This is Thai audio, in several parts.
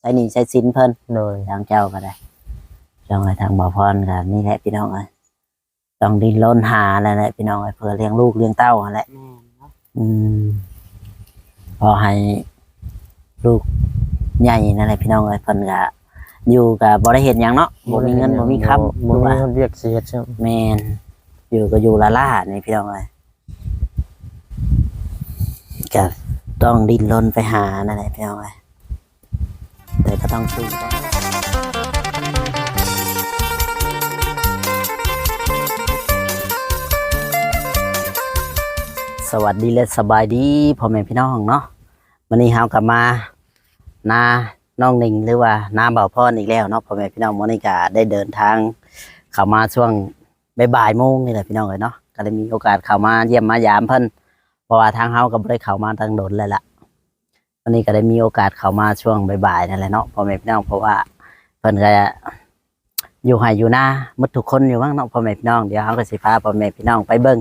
ใช้หนี้ใช้สินเพิ่นโดยทางเจ้าก็ได้จังไรทางบ่อพรกันนี่แหละพี่น้องเอ้ยต้องดิ้นรนหาแล้วแหละพี่น้องเอ้ยเพื่อเลี้ยงลูกเลี้ยงเต้านั่นแหละ แม่นเนาะอืมพอให้ลูกใหญ่นั่นแหละพี่น้องเอ้ยเพิ่นก็อยู่กับบ่ได้เห็นหยังเนาะบ่มีเงินบ่มีคำบ่มีว่าคนเรียกสิเฮ็ดใช่ไหมแม่นอยู่ก็อยู่ละล่านี่พี่น้องเอ้ยก็ต้องดิ้นรนไปหานั่นแหละพี่น้องเอ้ย แต่ก็ต้องสู้สวัสดีและสบายดีพ่อแม่พี่น้องเนาะวันนี้เฮากลับมานาน้องหนิงหรือว่านาเบาพรอีกแล้วเนาะพ่อแม่พี่น้องวันนี้ก็ได้เดินทางเข้ามาช่วงบ่ายโมงนี่แหละพี่น้องเอ้ยเนาะก็ได้มีโอกาสเข้ามาเยี่ยมมายามเพิ่นเพราะว่าทางเฮาก็บ่ได้เข้ามาทางโดนเลยล่ะ วันนี้ก็ได้มีโอกาสเข้ามาช่วงบ่ายๆนั่นแหละเนาะพ่อแม่พี่น้องเพราะว่าเพิ่นก็อยู่ไห้อยู่หน้าหมดทุกคนอยู่บ้างเนาะพ่อแม่พี่น้องเดี๋ยวเฮาก็สิพาพ่อแม่พี่น้องไปเบิ่ง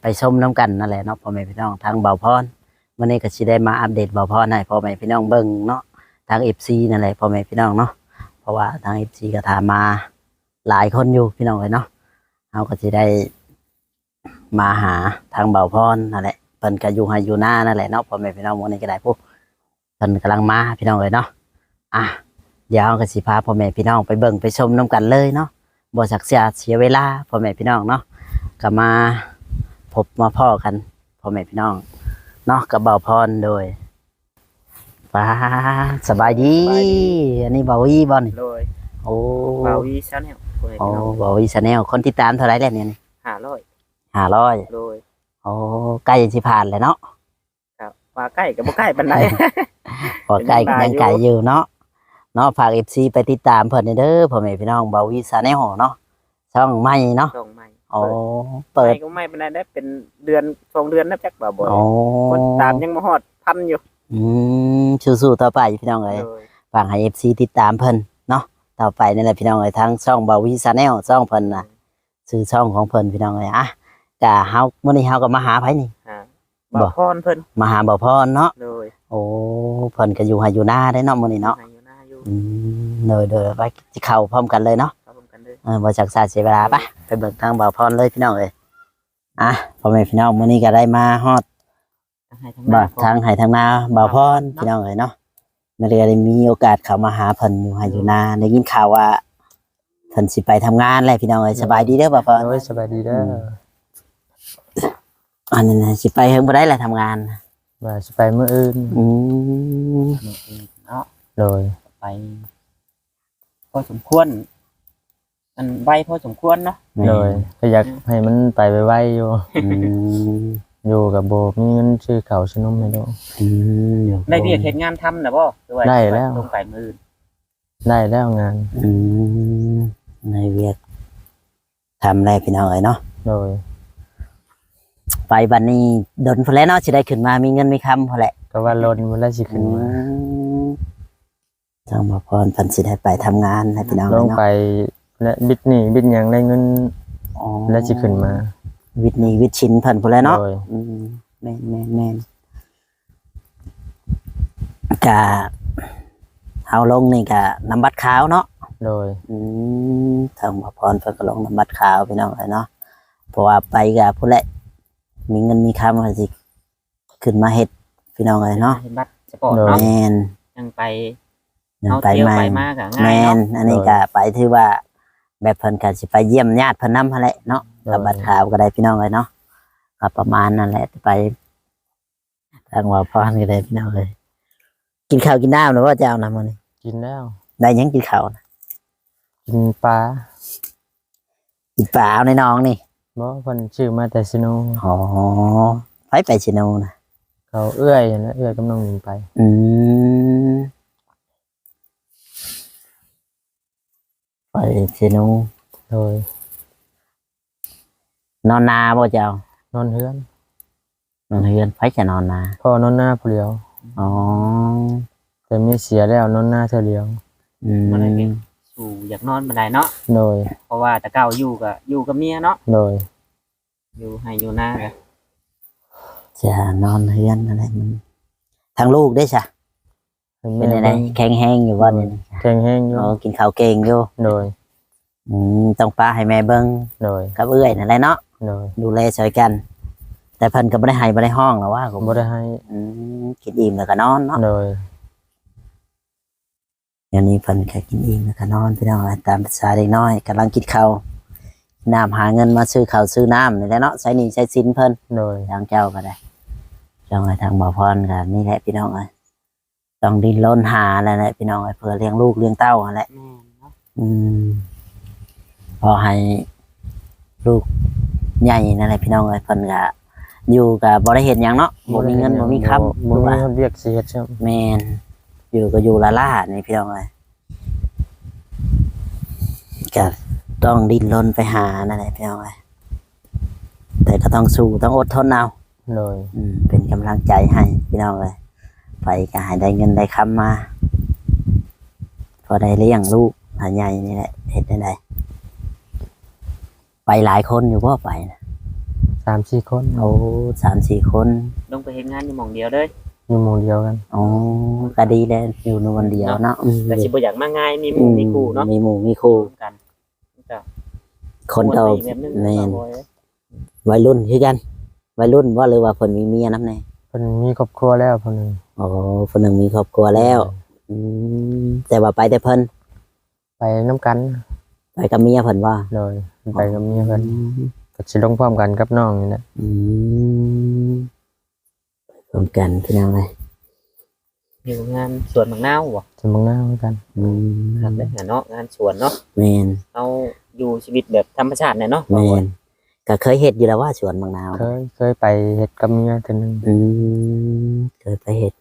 ไปชมน้ำกันนั่นแหละเนาะพ่อแม่พี่น้องทางเบาพรวันนี้ก็สิได้มาอัปเดตเบาพรให้พ่อแม่พี่น้องเบิ่งเนาะทาง FC นั่นแหละพ่อแม่พี่น้องเนาะเพราะว่าทาง FC ก็ถามมาหลายคนอยู่พี่น้องเลยเนาะเราก็จะได้มาหาทางเบาพรนั่นแหละเพิ่นก็อยู่ให้อยู่หน้านั่นแหละเนาะพ่อแม่พี่น้องวันนี้ก็ได้พวก พิ่นกำลังมาพี่น้องเลยเนาะอะเดี๋ยวเราก็สิพาพ่อแม่พี่น้องไปเบิ่งไปชมน้กันเลยเนาะบ่สักเสียเสียเวลาพ่อแม่พี่น้องเนาะก็มาพบมาพ่อกันพ่อแม่พี่น้องเนาะกับเบาพรโดยป้าสบายดี สบายดี อันนี้เบาวีบ่นี่โดยโอ้บาวีชาแนลโดยโอ้บอวีชาแนลคนที่ตามเท่าไหรแล้วเนี่ยห้าร้อยห้าร้อยโดยโอ้ใกล้จะผ่านเลยเนาะครับ ว่าใกล้กับบ่ใกล้ปานใด พอใกล้เป็นก็ยังยังไงไกลอยู่เนาะเนาะฝากเอฟซีไปติดตามเพิ่นเด้อพ่อแม่พี่น้องบาวีชาแนลเนาะช่องใหม่เนาะช่องใหม่โอ้เปิเปิดดก็ไม่ปานใดได้เป็นเดือนสองเดือนนับจักบ่บ่โอ้คนตามยังบ่ฮอดพันอยู่อืมสู้ๆต่อไปพี่น้องเอ้ยโดยฝากให้เอฟซีติดตามเพิ่นเนาะต่อไปนี่แหละพี่น้องเอ้ยทั้งช่องบาวีชาแนลช่องเพิ่นน่ะชื่อช่องของเพิ่นพี่น้องเอ้ยอะก็เฮามื้อนี้เฮาก็มาหาไผนี่อ่า บ่บ่พรเพิ่นมาหาบ่พรเนาะโดยโอ้เพิ่นก็อยู่ให้อยู่หน้าได้เนาะมื้อนี้เนาะให้อยู่หน้าอยู่อืมเดยเดยไปสิเข้าพร้อมกันเลยเนาะครับผมกันเลยเออบริษัทศาสตร์เสียเวลาปะไปเบิกทางบ่าวพรเลยพี่น้องเลยอะพ่อแม่พี่น้องมื้อนี้ก็ได้มาฮอดให้ทั้งบ่าหน้ทางไห้ทางนาบ่าวพรพี่น้องเลยเนาะมื่อนี้ก็ได้มีโอกาสเข้ามาหาเพิ่นอยู่ให้อยู่นาได้ยินข่าวว่าเพิ่นสิไปทำงานแหละพี่น้องเลยสบายดีเด้อบ่าวพรโอ้ยสบายดีเด้อ ออันนี้นะสิไปเฮิงบ่ได้แหละทำงาน ว่าสิไปมื้ออื่นอืมเนาะโดยไปพอสมควร อันใบพอสมควรเนาะโดยก็อยากให้มันไปไวๆอยู่อืมอยู่กับโบมีเงินซื้อข้าวซื้อนมให้ลูก อืมอยู่ได้เรียกเฮ็ดงานทำน่ะบ่หรือว่าได้แล้ว ลงไปมื้ออื่นได้แล้วงาน อืมในเวียกทำอะไรพี่น้องเอ้ยเนาะ โดย ไปบันนี้ดนพอแล้วเนาะสิได้ขึ้นมามีเงินมีคำพอแหละก็ว่าลนมันแล้วสิขึ้นมาจังมาพรเพันสิได้ไปทำงานให้พี่น้องลงเนาะไปและบิดหนี่บิดหยังได้เงินอ๋อแล้วสิขึ้นมาวิทย์นี้วิทย์ชินเพันพอแล้วเนาะโดยอืมแม่นแม่นแม่นกะเอาลงนี่กะน้ำบัดขาวเนาะ โดย อืมทางมาพรเพิ่นก็ลงน้ำบัดขาวพี่น้องเลยเนาะเพราะว่าไปกะผู้แหละ มีเงินมีคำก็สิขึ้นมาเฮ็ดพี่น้องเลยเนาะเห็นบัตรสปอร์ตเนาะแมนยังไปยังเอาไปเที่ยวใหม่ไปมากอะแมง่ายนเนาะอันนี้ก็ไปถือว่า แบบเพิ่นก็สิไปเยี่ยมญาติเพิ่นนำหั่นแหละเนาะโดยกับบัตรขาวก็ได้พี่น้องเลยเนาะก็ประมาณนั่นแหละไปทางว่าพรก็ได้พี่น้องเลยกินข้าวกินน้ำหรือว่าจะเอาน้ำมันนี่กินแล้วได้หยังกินข้าวนะกินปลากินปลาเอาในน้องนี่ บ่เพิ่นชื่อมาแต่ซิโนอ๋อไปไปชิโนนะเขาเอื้อยนะเอื้อยกำลังยิงไป อืมไปชิโนโดยนอนนาบ่เจ้านอนเฮือนนอนเฮือนไปจะนอนนาพ่อนอนหน้าผู้เดียวอ๋อแต่มีเสียแล้วนอนหน้าเธอเดียว อืม มันเลยเป็นสู่อยากนอนบันไดเนาะโดยเพราะว่าแต่เก่าอยู่กับอยู่กับเมียเนาะโดยอยู่ให้อยู่หน้ากันจะนอนเฮือนอะไรมันทางลูกได้ใช่ให้เป็นแม่อะไรเบิ่งแข็งแห้งอยู่บ่นี่แข็งแห้งอยู่โอ้กินข้าวเก่งอยู่โดยอืมต้องป้าให้แม่เบิ่งโดยกับเอื้อยนั่นแหละเนาะโดยดูแลช่วยกัน แต่เพิ่นก็บ่ได้ให้บ่ได้ห้องหรอกว่าผมบ่ได้ให้อืมกินอิ่มแล้วก็นอนเนาะโดย เดี๋ยวนี้เพิ่นแค่กินอิ่มแล้วก็นอนพี่น้องตามภาษาเด็กน้อยกำลังกินข้าวน้ำหาเงินมาซื้อข้าวซื้อน้ำนี่แหละเนาะใช้หนี้ใช้สินเพิ่นโดยทางเจ้าก็ได้จังไงทางบ่อพรกันนี่แหละพี่น้องเอ้ยต้องดิ้นรนหาแล้วแหละพี่น้องเอ้ยเพื่อเลี้ยงลูกเลี้ยงเต้านั่นแหละแม่นเนาะอืมพอให้ลูกใหญ่นั่นแหละพี่น้องเอ้ยเพิ่นก็อยู่กับบ่ได้เห็นหยังเนาะบ่มีเงินบ่มีคำบ่บ่มีว่าคนเรียกสิเฮ็ดใช่แม่น อยู่ก็อยู่ละล่านี่พี่น้องเอ้ยก็ต้องดิ้นรนไปหานั่นแหละพี่น้องเอ้ยแต่ก็ต้องสู้ต้องอดทนเอาโดยอืมเป็นกำลังใจให้พี่น้องเลยไปก็ให้ได้เงินได้คำมา พอได้เลี้ยงลูกหาใหญ่นี่แหละเห็นได้ไดไปหลายคนอยู่ว่าไปนะ3-4คน โอ้สามสี่คนลงไปเฮ็ดงานอยู่หม่องเดียวเลย อยู่หมู่เดียวกันโอ้ก็ดีเลยอยู่ในวันเดียวเนาะอืมแต่สิบ่อยากมาง่ายมีหอืมู่มมีคู่เนาะมีหมู่มีครูกันก็คนโตม่วนไปอีกแบบนึงแม่นบ่อยวัยรุ่นคือกันวัยรุ่นว่าหรือว่าคนมีเมียน้ำแน่เพิ่นมีครอบครัวแล้วเพิ่นนึงโอ้คนหนึ่งมีครอบครัวแล้วอืมแต่ว่าไปแต่เพิ่นไปนํกันไปกับเมียเพิ่นว่าโดยไปกับเมียเพิ่นก็สิลงพร้อมกันกับน้องนี่แหละอืม รวมกันพี่น้องเลยอยู่งานสวนหมากนาวบ่สิมองหน้าเหมือนกันอืมครับเด้อเนาะงานสวนเนาะแมนเอาอยู่ชีวิตแบบธรรมชาติเนี่ยเนาะแมนก็เคยเห็ดอยู่แล้วว่าสวนบางนาวเคยเคยไปเฮ็ดกับเมียเทื่อนึงอืมเคยไปเห็ด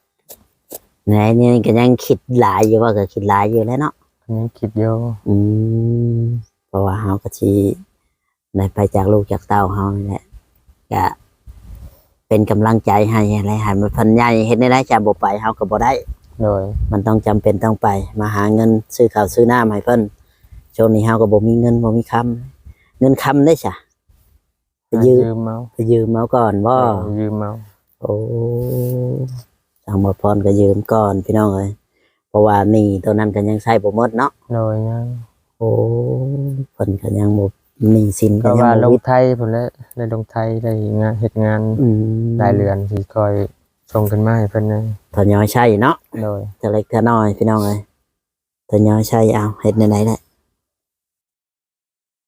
ไหนนี่ก็ยังคิดหลายอยู่ว่าก็คิดหลายอยู่แล้วเนาะยังคิดอยู่อืมเพราะว่าเฮาก็สิได้ไปจากลูกจากเต้าเฮานี่แหละก็ เป็นกำลังใจให้อะไรให้มันพันใหญ่เฮ็ดได้ได้จะบ่ไปเฮาก็บ่ได้ โดยมันต้องจำเป็นต้องไป มาหาเงินซื้อข้าวซื้อน้ำให้เพิ่นช่วงนี้เฮาก็บ่มีเงินบ่มีคำเงินคำได้จ้ะไปยืมยืมเอาไปยืมเอาก่อนบ่เออยืมเอาโอ้ทางบ่พรก็ยืมก่อนพี่น้องเอ้ยเพราะว่าหนี่ตัวนั้นก็ยังใช้บ่หมดเนาะโดยยังโอ้เพิ่นก็ยังบ่ หนี้สินก็ก็ยังว่าลบ่งวิดไทยพุ่นแหละได้ลงไทยได้งานเฮ็ดงานอืมรายเรือนสิคอยส่งขึ้นมาให้เพิ่นนะทยอยใช้เนาะโดยแต่เล็กแต่น้อยพี่น้องเอ้ยทยอยใช้เอาเฮ็ดในไหนแหละ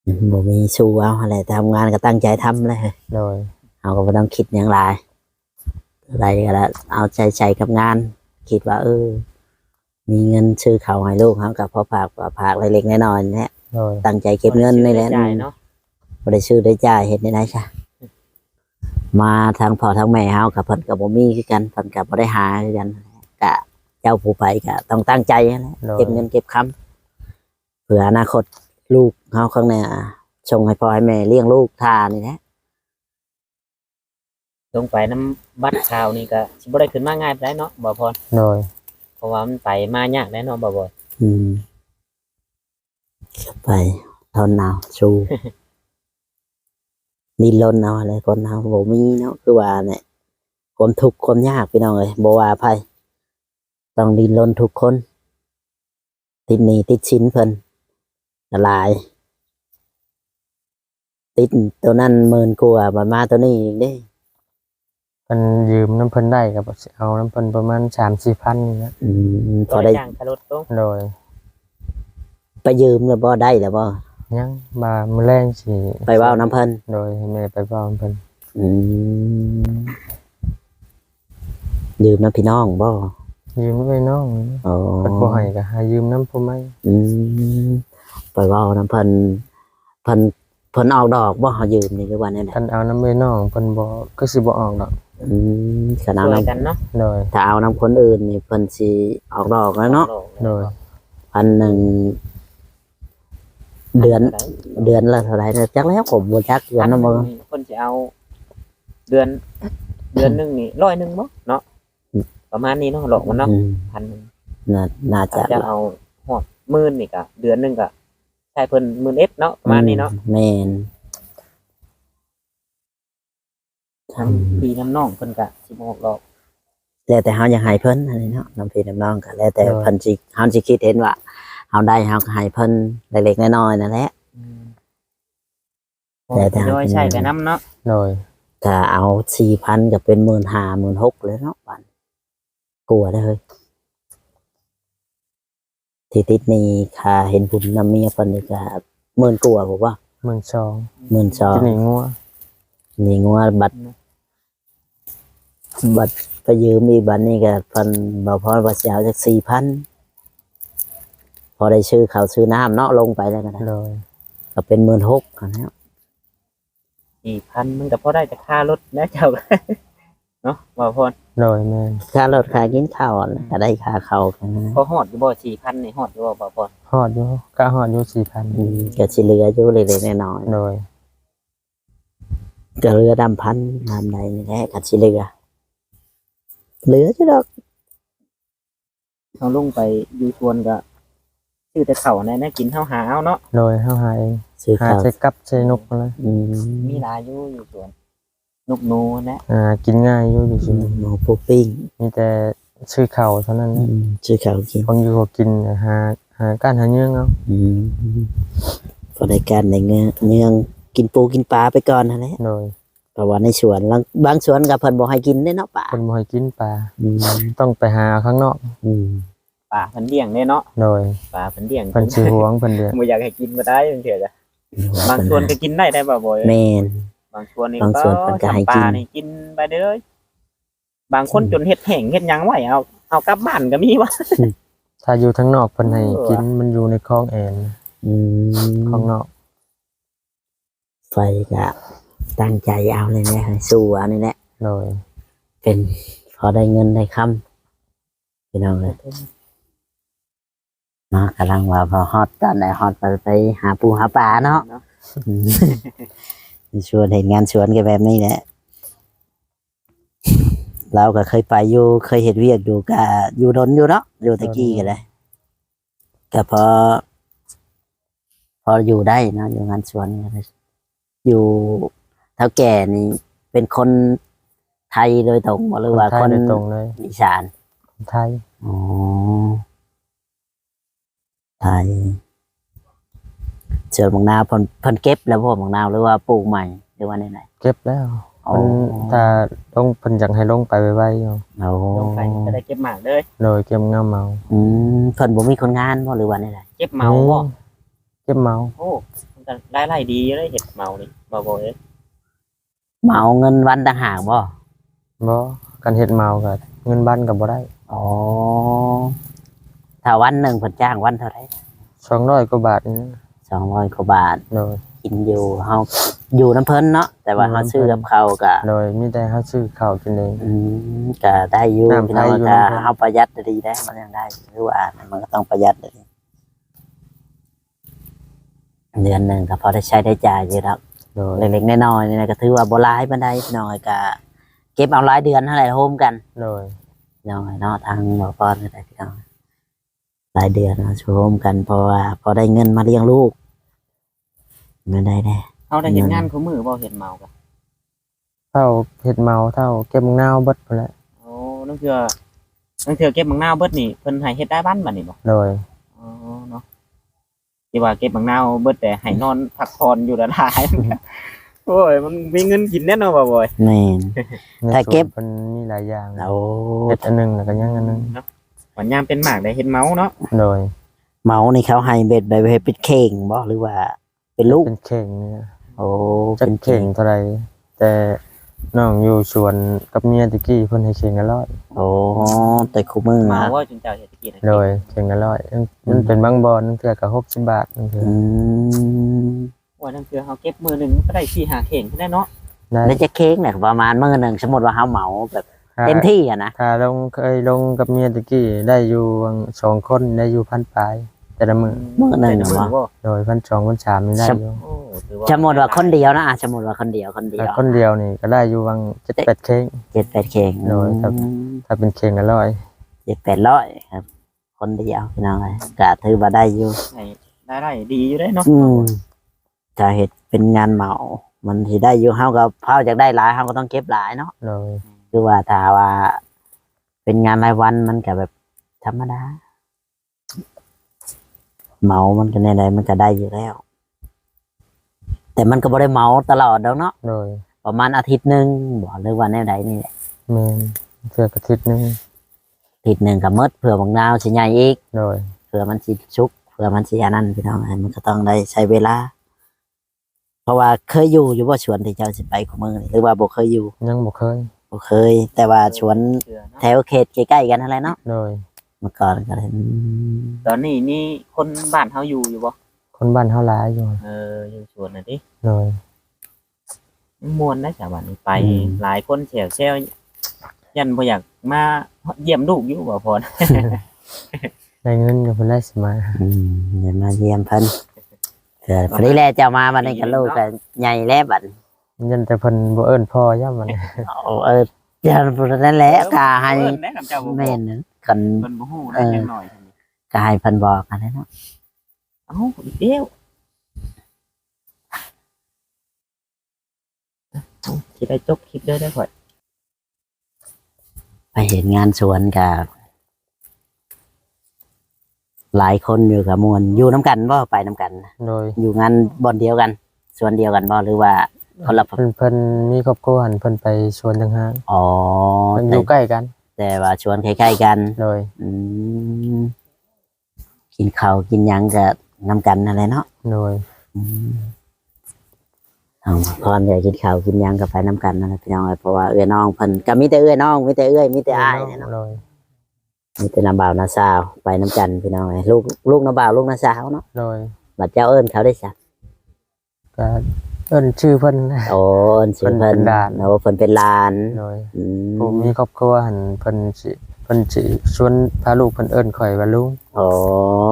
อืมบ่มีสู้เอาอะไรทำงานก็ตั้งใจทำเลย โดยเอาก็ไม่ต้องคิดอย่างไรอะไรก็แล้วเอาใจใจกับงาน คิดว่า เออ มีเงินซื้อเขาวให้ลูกเขากับพ่อผากพ่อผากเล็กๆน้อยๆนี่แหละ โดยตั้งใจเก็บเงินนี่แหละจ่ายเนาะไม่ได้ซื้อได้จ่ายเห็นได้ไหมใช่มาทางพ่อทางแม่เฮากับเพิ่นกับบ่มีคือกันเพิ่นกับบ่ได้หาคือกันกะเจ้าผู้ไปก็ต้องตั้งใจนั่นแหละโดยเก็บเงินเก็บคำเผื่ออนาคตลูกเฮาข้างหน้าส่งให้พ่อให้แม่เลี้ยงลูกทานนี่แหละลงไปน้ำบัดข่าวนี่ก็สิบ่ได้ขึ้นมาง่ายปานใดเนาะบ่พรโดยเพราะว่ามันไปมายากแน่เนอนบ่บ่อยอืมเข้า ไปทนเอาสู้ดิ้นรนเอาอะไรคนเอาบ่มีเนาะคือว่าเนี่ยความทุกข์ความยากพี่น้องเอ้ยบ่ว่าไผต้องดิ้นรนทุกคน ติดหนี้ติดชิ้นเพิ่นละลาย ติดตัวนั้นหมื่นกว่าบัดมาตัวนี้อีกเด้เพิ่นยืมน้ำเพิ่นได้ก็บ่สิเอาน้ำเพิ่นประมาณ3-4,000นี่นะอืมพก็อได้ได้ จ้างค่ารถลงโดย ไปยืมแล้วบ่ได้แล้วบ่ยังมามื้อแรงสิไปเว้าน้ำเพิ่นโดยให้แม่ไปเว้าน้ำเพิ่นอืมยืมน้ำพี่น้องบ่ยืมไว้น้องอ๋อเพิ่นบ่ให้ก็หายืมน้ำผู้ใหม่อืมไปเว่าน้ำเพิ่นเพิ่นเพิ่นออกดอกบ่เฮายืมนี่หรือว่าแนวใดคันเอาน้ำไว้น้องเพิ่นบ่ก็สิบ่ออกดอกอืมคันเอาช่วยน้ำกันเนาะโดยถ้าเอาน้ำคนอื่นนี่เพิ่นสิออกดอกแล้วเนาะ โดยพันหนึ่ง เดือน เดือนละเท่าไหร่นะจักแล้วผมบ่จักเดือนนำบ่คนจะเอา เดือน เดือนหนึงนี่ร้อยหนึงบ่เนาะประมาณนี้เนาะหลอกมันเนาะอืมพันหนึงน่าน่าจะถ้าจะเอาหอดหมื่นนี่ก็เดือนหนึงก็ใช้เพิ่นหมื่นเอ็ดเนาะประมาณนี้เนาะแม่นทำปีน้ำน่องเพิ่นก็สิบ่ออกดอกแต่แล้วแต่เฮาอยากให้เพิ่นอันนี้เนาะน้ำพี่น้ำน้องก็แล้วแต่เพิ่นสิเฮาสิคิดเห็นว่า เฮาได้เฮาก็ให้เพิ่นเล็กๆน้อยๆนั่นแหละแต่ถ้าโดยใช่ไปน้ำเนาะโดยถ้าเอา4,000ก็เป็น15,000 16,000เลยเนาะปันกลัวได้อเฮ้ยที่ติดหนี้ค่าเห็นบุญนำเมียเพิ่นนี่ก็หมื่นกว่าบ่ว่าหมื่นสองหมื่นสองที่นี่งัวนี่งัวบัตรบัตรไปยืมอีกบัตรนี่ก็เพันบ่พอว่าสิเอาจัก4,000พ อได้ชื่อเขาวชื่อน้ำเนาะลงไปแล้วก็ได้โดยก็เป็น16,000กันแล้วสี่พันมันก็พอได้แต่ค่ารถนะเจ้าเนาะบ่พรโดยแม่นค่ารถค่ากินข้าวนั่นก็ได้ค่าข้าวกันนะพอฮอดอยู่บ่สี่พันนี่ฮอดอยู่บ่บ่พรฮอดอยู่ก็ฮอดอยู่สี่พันอืมก็สิเหลืออยู่เล็กๆน้อยโดยๆก็เหลือดำพันน้ำใดนี่แหละก็สิเหลือเหลือจ้ะดอกเขาลงไปอยู่ชวนก็ ชื่อแต่เขาในนะกินเฮาหาเอาเนาะโดยเฮาหาเองซื้อหาข้าวใส่กับใส่นกนะอืมมีหลายอยู่อยู่สวนนกหนูนะอ่ากินง่ายอยู่อยู่อืซื่อมหมูปูปิ้งมีแต่ชื่อเขาเท่านั้นอืนะมซื้อข้าวกินของอยู่ก็กินหาหาก้านหาเยื่องเอาอืมพอได้การในเงื้อเนื่องกินปูกินปลาไปก่อนนั่นแหละโดยเพราะว่าในสวนบางบางสวนก็เพิ่นบ่ให้กินได้เนาะป่าคนบ่ให้กินปลาอืมต้องไปหาเอาข้างนอกอืม ป่าเพิ่นเลี้ยงเด้เนาะโดยป่าเพิ่นเลี้ยงเพิ่นสิหวงเพิ่นเดือดบ่อยากให้กินบ่ได้จังซี่จ้ะบางชวนก็กินได้ได้บ่บ่อยแม่นบางชวนนี่บางส่วนเพิ่นก็ให้กินจำปานี่กินไปเด้ออบางคนจนเฮ็ดแห้งเฮ็ดหยังไว้เอาเอากลับบ้านก็มีวะถ้าอยู่ทั้งนอกเพิ่นให้เออกินมันอยู่ในคลองแอนอืมข้างนอก ไฟก็ตั้งใจเอาเลยแหละให้สู้เอานี่แหละโดยเป็นพอได้เงินได้คำพี่น้องเลย เนาะกำลังว่าพอฮอตตอนไหนฮอตไปไปหาปูหาปลาเนาะเนาะอืมชวนเห็นงานสวนกันแบบนี้แหละเราก็เคยไปอยู่เคยเห็นเวียกอยู่กับอยู่ดนอยู่เนาะอยู่ตะกี้กันเลยก็พอ พออยู่ได้เนาะอยู่งานสวนก็ได้อยู่เท่าแก่นี่เป็นคนไทยโดยตรงบ่หรือว่าไทคยนโดยตรงเลยอีสาน คนไทย อ๋อ ไทยเชิญบางนาวเพิ่นเพิ่นเก็บแล้วพวกบางนาวหรือว่าปลูกใหม่หรือว่าไหนไหนเก็บแล้วอ๋อมันถ้าลงเพิ่นอยากให้ลงไปไวๆอยู่โอ้ลงไปก็ได้เก็บหมากเลยโดยเก็บงามเมาอืมเพิ่นบ่มีคนงานบ่หรือว่าไหนไหนเก็บเมาบ่เก็บเมาโอ้มันก็ได้รายดีเลยเห็ดเมานี่บ่บ่เอ้ยเหมาเงินวันต่างหากบ่บ่กันเฮ็ดเมาก็เงินบ้านก็บ่ได้ อ๋อ ถ้าวันหนึ่งเพิ่นจ้างวันเท่าไหร่200กว่าบาทนี่นะสองร้อยกว่าบาท โดย กินอยู่เฮาอยู่น้ำเพิ่นเนาะแต่ว่าอยู่เฮาน้ำเพิ่น ซื้อกับเขาวก็โดยมีแต่เฮาซื้อข้าวกินเอง อืมก็ได้อยู่น้ำพี่น้องไทยอยู่ก็น้ำเพิ่น เฮาประหยัดดีได้มันยังได้หรือว่ามันก็ต้องประหยัดดีเดือนหนึ่งก็พอได้ใช้ได้จ่ายอยู่แล้วโดยเล็กๆน้อยๆนี่นะก็ถือว่าบ่หลายปานใดพี่น้อยก็เก็บเอารายเดือนเท่าไหร่โฮมกัน โดยพี่น้อยเนาะทางบ่พรก็ได้พี่น้อ งรายเดือนเนาะโฮมกันเพราะว่าพอได้เงินมาเลี้ยงลูกไม่ได้แน่เฮาได้เห็นงานคู่มือบ่เห็ดเมาก็เท่าเฮ็ดเมาเท่าเก็บงาวเบิดพุ่นแหละโอ้นั่นคือนั่นคือเก็บบังนาวเบิดนี่เพิ่นให้เฮ็ดได้บ้านบัดนี่บ่โดยอ๋อเนาะที่ว่าเก็บบังนาวเบิดแต่ให้นอนพักผ่อนอยู่ละลายโอ้ยมันมีเงินกินแน่นอนบ่บ่อยแม่นในถ้าเก็บสวนเพิ่นมีหลายอย่างเราเฮ็ดอันหนึงแล้วก็ยังอันหนึงเนาะ วันยามเป็นหมากได้เฮ็ดเมาเนาะโดยเมานี่เขาให้เบ็ดใบเฮ็ดเป็นเข่งบ่หรือว่า เป็นลูกเป็นเข่งเนี่ยโอ้จักเป็นเข่งเท่าไหร่แต่น้องอยู่สวนกับเมียตะกี้เพิ่นให้เข่งละร้อยโอ้แต่คู่มือเมานะว่าจนเจ้าเฮ็ดตะกี้นะโดยเข่งละร้อยมันมันเป็นบางบอนนั่นเทื่อก็60บาทนั่นคืออืมว่านั่นคือเฮาเก็บมือหนึงก็ได้4 5เข่งได้เนาะได้แล้วจะเค้กเนี่ยประมาณมื้อหนึงสมมุติว่าเฮาเหมาแบบถ้า เต็มที่อะนะถ้าลงเคยลงกับเมียตะกี้ได้อยู่สองคนได้อยู่พันปลายแต่ละมือมื้อหนึงได้เหรอบ่โดยพันสองพันสามนี่ได้อยู่โอ้ถือว่าสมมุติว่าคนเดียวนะอะสมมุติว่าคนเดียวคนเดีแต่ยวคนเดียวนี่ก็ได้อยู่วังเจ็ดแปดเค้งเจ็ดแปดเข่งโดยครับอืมถ้าเป็นเค้งละร้อยเจ็ดแปดร้อยครับ คนเดียวพี่น้องเอ้ยก็ถือว่าได้อยู่ให้ได้ได้ดีอยู่ได้เนาะอืมถ้าเฮ็ดเป็นงานเหมา มันสิได้อยู่เฮาก็เฮาอยากได้หลายเฮาก็ต้องเก็บหลายเนาะโดย คือว่าถ้าว่า เป็นงานรายวันมันก็แบบธรรมดาเหมา มันก็ในใดๆมันก็ได้อยู่แล้ว แต่มันก็บ่ได้เหมาตลอดดอกเนาะโดยประมาณอาทิตย์หนึ่งบอกหรือว่าแนวใดนี่แหละแม่นเพื่อกระทิตย์หนึงอาทิตย์หนึ่งกับมดเผื่อบางนาวสิใหญ่อีกโดยเผื่อมันสิชุกเผื่อมันสิอันนั้นพี่น้องเอ้ยมันก็ต้องได้ใช้เวลา เพราะว่าเคยอยู่อยู่ว่าสวนที่เจ้าสิไปของมึงนี่หรือว่าบ่เคยอยู่ยังบ่เคย บ่เคย แต่ว่าสวนเชื่อเนาะแถวเขตใกล้ๆกันอะไรเนาะโดย เมื่อก่อนก็เลยอืมตอนนี้มีคนบ้านเฮาอยู่อยู่บ่คนบ้านเฮาหลายอยู่เอออยู่สวนน่ะดิโดยม่วนนะจ้ะบัดนี้ไป หลายคนแฉวแซวยันบ่อยากมาเยี่ยมลูกอยู่บ่พอนะได้เงินก็เพิ่นได้สิมาอืมเดี๋ยวมาเยี่ยมเพิ่นเผื่อพอดีแลเจ้ามาบัดนี้ก็ลูกก็ใหญ่แล้วบัด ยันแต่เพิ่นบ่เอิ้นพ่อย่ำมันเอาเออเจ้าพูดนั่นแหละก็ให้เพิ่นแนะนำเจ้าบ่แม่นนะกันเพิ่นบ่ฮู้ได้จังหน่อยเท่านี้ก็ให้เพิ่นบอกกันเนาะเอ้าอีกเดียวสิได้จบคลิปเด้อได้อข่อยไปเห็นงานสวนกับหลายคนอยู่กับมวลอยู่น้ำกันบ่ไปน้ำกัน โดยอยู่งานบอนเดียวกันสวนเดียวกันบ่หรือว่า คนละเพิ่นเพิ่นมีครอบครัวหันเพิ่นไปชวนทางห้างอ๋อเพิ่นอแต่ยู่ใกล้กัน แต่ว่าชวนใกล้ๆกันโดยอืมกินข้าวกินหยังกับน้ำกันอะไรเนาะโดยอืมเอาพรอยากกินข้าวกินหยังกับไปน้ำกันนั่นแหละพี่น้องเอ้ยเพราะว่าเอื้อน้องเพิ่นก็มีแต่เอื้อน้องมีแต่เอื้อยมีแต่อ้ายเนี่ยเนาะโดยมีแต่น้าบ่าวน้าสาวไปน้ำกันพี่น้องเอ้ยลูกลูกน้าบ่าวลูกน้าสาวเนาะโดยบัดเจ้าเอิ้นเขาได้สักก็ เอิ้นชื่อเพิ่น โอ้เอิ้นชื่อเพิ่เพิ่นนเป็นหลาน โอ้เพิ่นเป็นหลานโดยอืมผมมีครอบครัวหันเพิ่นสิเพิ่นสิชวนพาลูกเพิ่นเอิ้นข่อยว่าลุง โอ้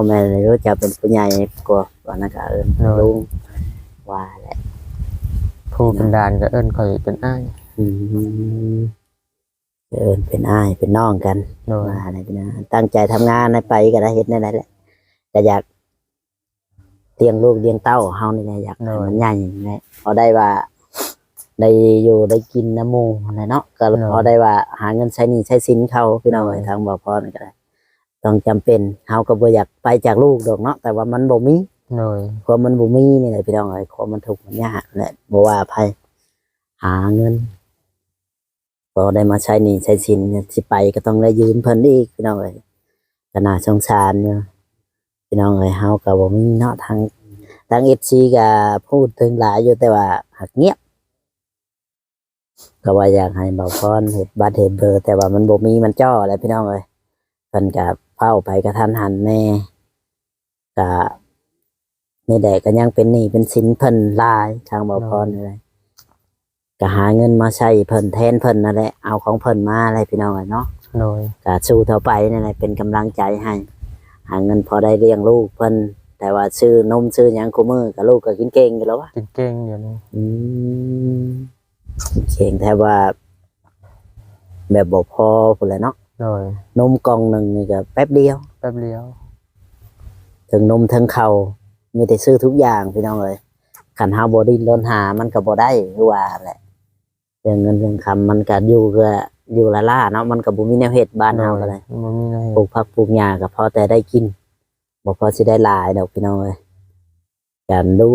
แม่เลยรู้จะเป็นผู้ใหญ่กว่าวันนั้นก็เอิ้นโอ้ยลุงว่าแหละผู้เป็นดานก็เอิ้นข่อยเป็นอ้ายอืมเอิ้นเป็นอ้ายเป็นน้องกัน โดย ว่าอะไรพี่นะตั้งใจทำงานให้ไปก็ได้เฮ็ดนั่นแหละก็อยาก เลี้ยงลูกเลี้ยงเต้าเฮานี่แหละอยากให้มันใหญ่นี่แหละพอได้ว่า ได้อยู่ได้กินน้ำหมูอะไรเนาะก็พอได้ว่าหาเงินใช้หนี้ใช้สินเขาพี่น้องเอ้ยทางบ่พอนี่ก็ได้ต้องจำเป็นเฮาก็บ่อยากไปจากลูกดอกเนาะแต่ว่ามันบ่มีโดยความมันบ่มีนี่แหละพี่น้องเอ้ยความมันทุกข์มันยากแหละบ่ว่าภัยหาเงินพอได้มาใช้หนี้ใช้สินเนี่ยสิไปก็ต้องได้ยืมเพิ่นอีกพี่น้องเอ้ยก็น่าสงสารอยู่ พี่น้องเอ้ยเฮาก็บ่มีเนาะทางทาง FC ก็พูดถึงหลายอยู่แต่ว่าหักเงียบก็ว่าอยากให้เบาพรเห็ดบัตรเห็ดเบอร์ แต่ว่ามันบ่มีมันจ้ออะไรพี่น้องเอ้ยเพิ่นก็เฝ้าไปกระทันหันแน่ก็ในแดกก็ยังเป็นหนี้เป็นสินเพิ่นหลายทางเบาพรนี่แหละก็หาเงินมาใช้เพิ่นแทนเพิ่นนั่นแหละเอาของเพิ่นมาอะไรพี่น้องเอ้ยเนาะโดยก็สู้เท่าไปนั่นแหละเป็นกำลังใจให้ หาเงินพอได้เลี้ยงลูกเพิ่นแต่ว่าซื้อนมซื้อหยังกูมือกับลูกก็กินเก่งอยู่แล้ววะกินเก่งเดี๋ยวนี้อืมเก่งแทบว่า แบบบอกพอพุ่นแหละเนาะโดยนมกล่องหนึ่งนี่ก็แป๊บเดียว แป๊บเดียวถึงนมถึงเขามีแต่ซื้อทุกอย่างพี่น้องเลยขันหาบอดินล้นหามันก็บ่ได้คือว่าแหละเรื่องเงินเรื่องคำมันก็อยู่ก็ อยู่ละล่าเนาะมันก็บ่มีแนวเฮ็ดบ้านเฮาก็เลยบ่มีอะไรปลูกผักปลูกหญ้าก็พอแต่ได้กินบ่พอสิได้หลายดอกพี่น้องเอ้ยการดู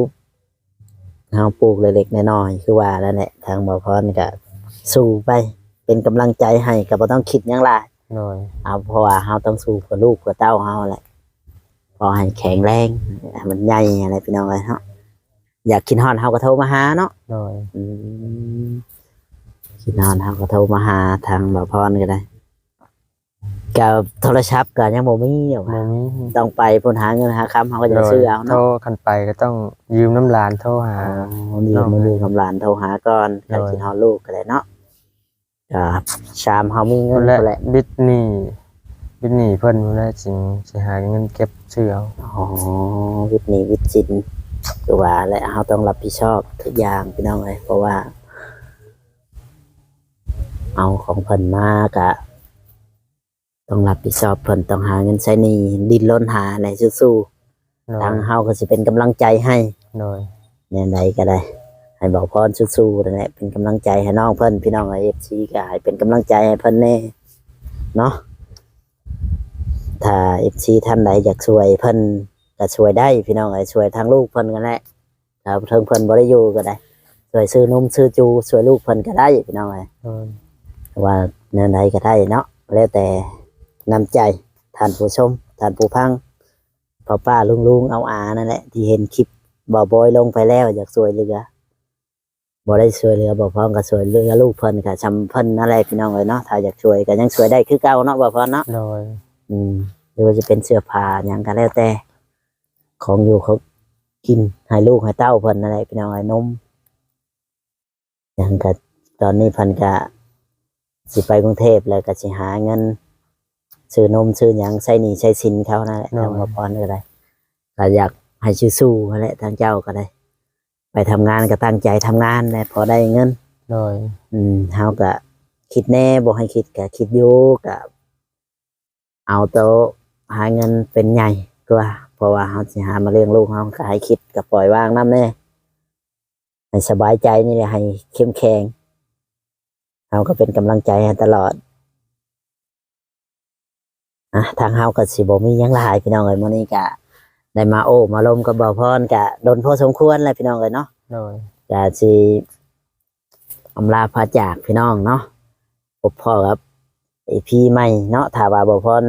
เฮาปลูกเล็กๆน้อยๆคือว่านั่นแหละทางบ่พรก็สู้ไป เป็นกำลังใจให้ก็บ่ต้องคิดหยังหลาย โดยเอาเพราะว่าเฮาต้องสู้เพื่อลูกเพื่อเต้าเฮาแหละพอให้แข็งแรงให้มันใหญ่อะไรพี่น้องเอ้ยเนาะอยากกินฮอนเฮาก็โทรมาหาเนาะโดย อืม กินฮอนเฮาก็โทรมาหาทางบ่พรก็ได้กับโทรศัพท์ก็ยังบ่มีอยู่บ่มีต้องไปพูนหาเงินหาคำเขาก็จะโดยซื้อเอาโทรเนาะคันไปก็ต้องยืมน้ำหลานโทรหา อ๋อมีมาดูกำลานโทรหาก่อนโดการยกินฮอดลูกก็เลยเนาะครับชามเขามีเงินและก็แหละบิดหนี่บิดหนี่เพิ่นแล้วจึงสิหาเงินเก็บซื้อเอาอ๋อวิทย์หนี้วิทย์สินคือว่าและเขาต้องรับผิดชอบทุกอย่างพี่น้องเลยเพราะว่า เอาของเพิ่นมากะต้องรับผิดชอบเพิ่นต้องหาเงินใช้หนี้ดิ้นรนหาอะไรสู้โดๆยทางเฮาก็สิเป็นกำลังใจให้โดยเนี่ยใดก็ได้ ให้บอกพรสู้ๆนั่นแหละเป็นกำลังใจให้น้องเพิ่นพี่น้องไอเอฟซีก็ให้เป็นกำลังใจให้เพิ่นแน่เนาะถ้าเอฟซีท่านใดอยากช่วยเพิ่นก็ช่วยได้พี่น้องเอ้ยช่วยทางลูกเพิ่นก็ได้ถ้าเพิ่นเพิ่นบ่ได้อยู่ก็ได้ช่วยซื้อนมซื้อจูช่วยลูกเพิ่นก็ได้พี่น้องเอ้ยโดย ว่าเนื้อใดก็ได้เนาะแล้วแต่น้ำใจท่านผู้ชมท่านผู้พังป้าป้าลุงลุงเอาอานั่นแหละที่เห็นคลิปบ่บอยลงไปแล้วอยากช่วยเหลือบ่ได้ช่วยเหลือบ่พร้อมก็ช่วยเหลือลูกเพิ่นก็ชำเพิ่นนั่นแหละพี่น้องเลยเนาะถ้าอยากช่วยก็ยังช่วยได้คือเก่าเนาะบ่พร้อมเนาะโดยอืมหรือว่าจะเป็นเสื้อผ้าหยังก็แล้วแต่ ของอยู่เขากินให้ลูกให้เต้าเพิ่นนั่นแหละพี่น้องไอ้นมหยังก็ตอนนี้เพิ่นก็ สิไปกรุงเทพแล้วก็สิหาเงินซื้อนมซื้อหยังใช้หนี้ใช้สินเขานั่นแหละทางบ่พรก็ได้ก็อยากให้สู้ๆนั่นแหละทางเจ้าก็ได้ ไปทำงานก็ตั้งใจทำงานแหละพอได้เงิน โดยอืมเฮาก็คิดแน่บ่ให้คิดก็คิดอยู่ก็เอาโตะหาเงินเป็นใหญ่กว่าเพราะว่าเฮาสิหามาเลี้ยงลูกเฮาก็ให้คิดก็ปล่อยวางนำแน่ให้สบายใจนี่แหละให้เข้มแข็ง เฮาก็เป็นกำลังใจให้ตลอดอะทางเฮาก็สิบ่มีหยังหลายพี่น้องเอ้ยมื้อนี้ก็ได้มาโอ้มาลมกับบ่าวพรก็โดนพอสมควรแล้วพี่น้องเอ้ยเนาะโดยจะสิอำลาพาจากพี่น้องเนาะพบพ่อครับไอพี่ใหม่เนาะถ้าว่าบ่พร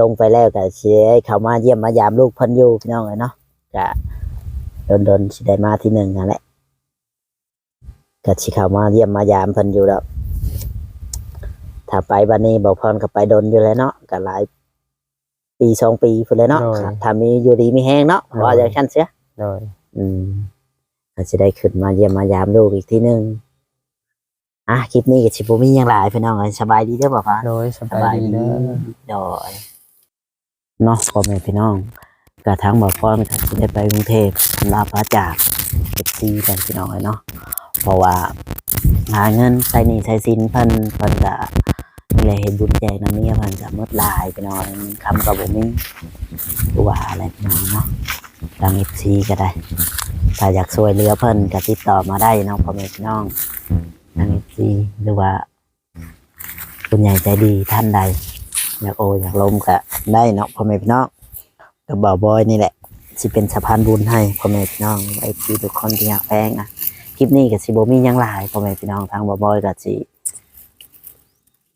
ลงไปแล้วก็สิให้เขามาเยี่ยมมายามลูกเพิ่นอยู่พี่น้องเลยเนาะก็โดนๆสิได้มาที่หนึ่งนั่นแหละ ก็สิเข้ามาเยี่ยมมายามเพิ่นอยู่แล้วถ้าไปบัดนี้บ่พรก็ไปดนอยู่แล้วเนาะก็หลายปีสองปีพุ่นเลยเนาะถ้ามีอยู่ดีมีแห้งเนาะว่าอย่างนั้นเสีย โดย อืมก็จะได้ขึ้นมาเยี่ยมมายามลูกอีกทีหนึ่งอะคลิปนี้ก็ชิบุมีอย่างไรพี่น้องเอ้ยสบายดีเด้อบ่ฟ้า โดยสบายดีเด้อ ดอยเนาะพ่อแม่พี่น้องกระทั่งบอกพ่อมันก็จะได้ไปกรุงเทพลาพระจากเก็บซีกันพี่น้องเลยเนาะ เพราะว่าหาเงินใช้หนี้ใช้สินเพิ่นเพิ่นก็นี่แหละเห็นบุญใจนะเมียเพิ่นก็หมดหลายพี่น้องคำกับบ่มีว่าอะไรพี่น้องเนาะทางเอฟซีก็ได้ ถ้าอยากช่วยเหลือเพิ่นก็ติดต่อมาได้เน้องพ่อแม่พี่น้องทางเอฟซีหรือว่าคุณใหญ่ใจดีท่านใด อยากโออยากลมก็ได้เนาะพ่อแม่พี่น้องกับบ่าวบอยนี่แหละสิเป็นสะพานบุญให้พ่อแม่พี่น้องไอ้ที่ทุกคนที่อยากแพงอะ ลิปนี้กับสิบมียังหลายพ่อแม่พี่น้องทางบ่บอยกับสิ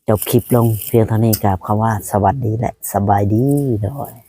จบคลิปลงเพียงเท่านี้กับคำว่าสวัสดีและสบายดีด้วย